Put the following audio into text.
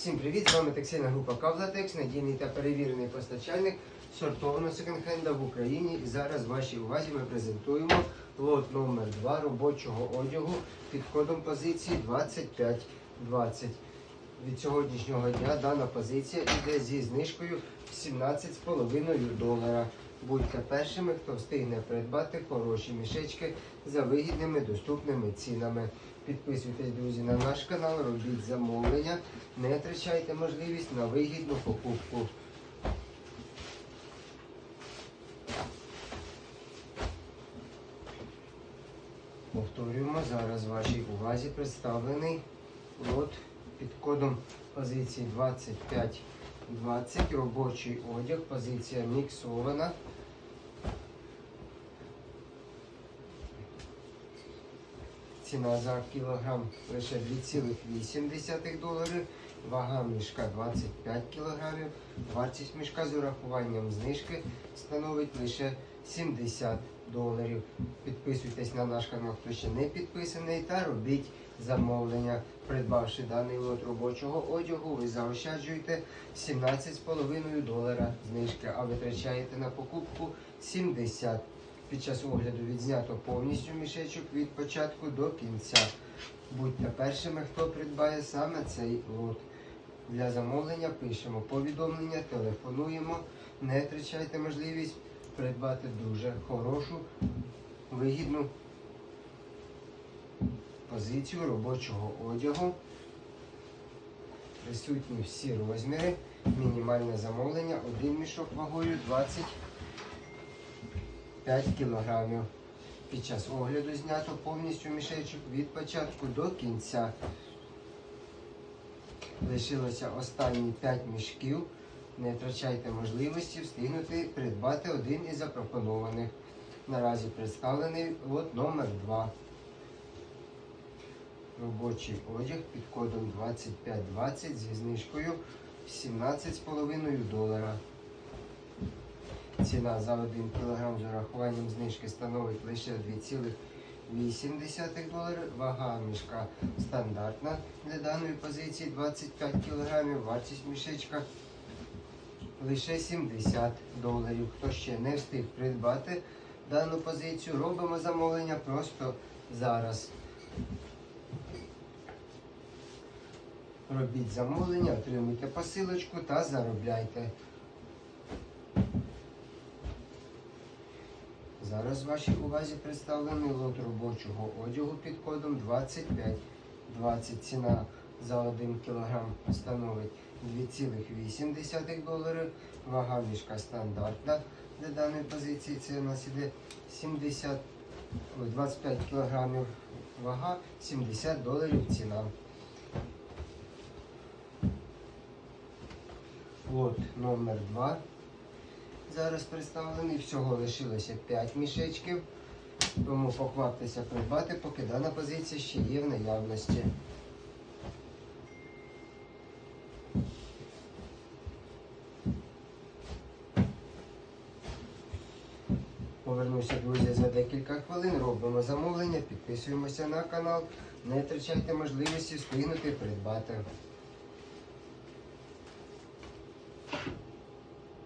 Всім привіт! З вами текстильна група Кавлатекс, надійний та перевірений постачальник сортованого секонд-хенда в Україні. І зараз вашій увазі ми презентуємо лот номер 2 робочого одягу під кодом позиції 2520. Від сьогоднішнього дня дана позиція йде зі знижкою 17,5 долара. Будьте першими, хто встигне придбати хороші мішечки за вигідними доступними цінами. Підписуйтесь, друзі, на наш канал, робіть замовлення, не втрачайте можливість на вигідну покупку. Повторюємо, зараз вашій увазі представлений лот під кодом позиції 2520, робочий одяг, позиція міксована. Ціна за кілограм лише 2,8 доларів, вага мішка 25 кілограмів, вартість мішка з урахуванням знижки становить лише 70 доларів. Підписуйтесь на наш канал, хто ще не підписаний, та робіть замовлення. Придбавши даний лот робочого одягу, ви заощаджуєте 17,5 долара знижки, а витрачаєте на покупку 70 під час огляду відзнято повністю мішечок від початку до кінця. Будьте першими, хто придбає саме цей лот. Для замовлення пишемо повідомлення, телефонуємо. Не втрачайте можливість придбати дуже хорошу, вигідну позицію робочого одягу. Присутні всі розміри. Мінімальне замовлення, один мішок вагою 20 5 кілограмів. Під час огляду знято повністю мішечок від початку до кінця. Лишилося останні 5 мішків. Не втрачайте можливості встигнути придбати один із запропонованих. Наразі представлений лот номер 2 Робочий одяг під кодом 2520 зі знижкою 17,5 долара. Ціна за 1 кг з урахуванням знижки становить лише 2,8 доларів. Вага мішка стандартна для даної позиції 25 кг. Вартість мішечка лише 70 доларів. Хто ще не встиг придбати дану позицію, робимо замовлення просто зараз. Робіть замовлення, отримуйте посилочку та заробляйте. Зараз вашій увазі представлений лот робочого одягу під кодом 2520. Ціна за 1 кг становить 2,8 доларів. Вага мішка стандартна для даної позиції. Це у нас іде 70, 25 кг вага, 70 доларів ціна. Лот номер 2 зараз представлений. Всього лишилося 5 мішечків. Тому покваптеся придбати, поки дана позиція ще є в наявності. Повернуся, друзі, за декілька хвилин. Робимо замовлення, підписуємося на канал. Не втрачайте можливості встигнути придбати.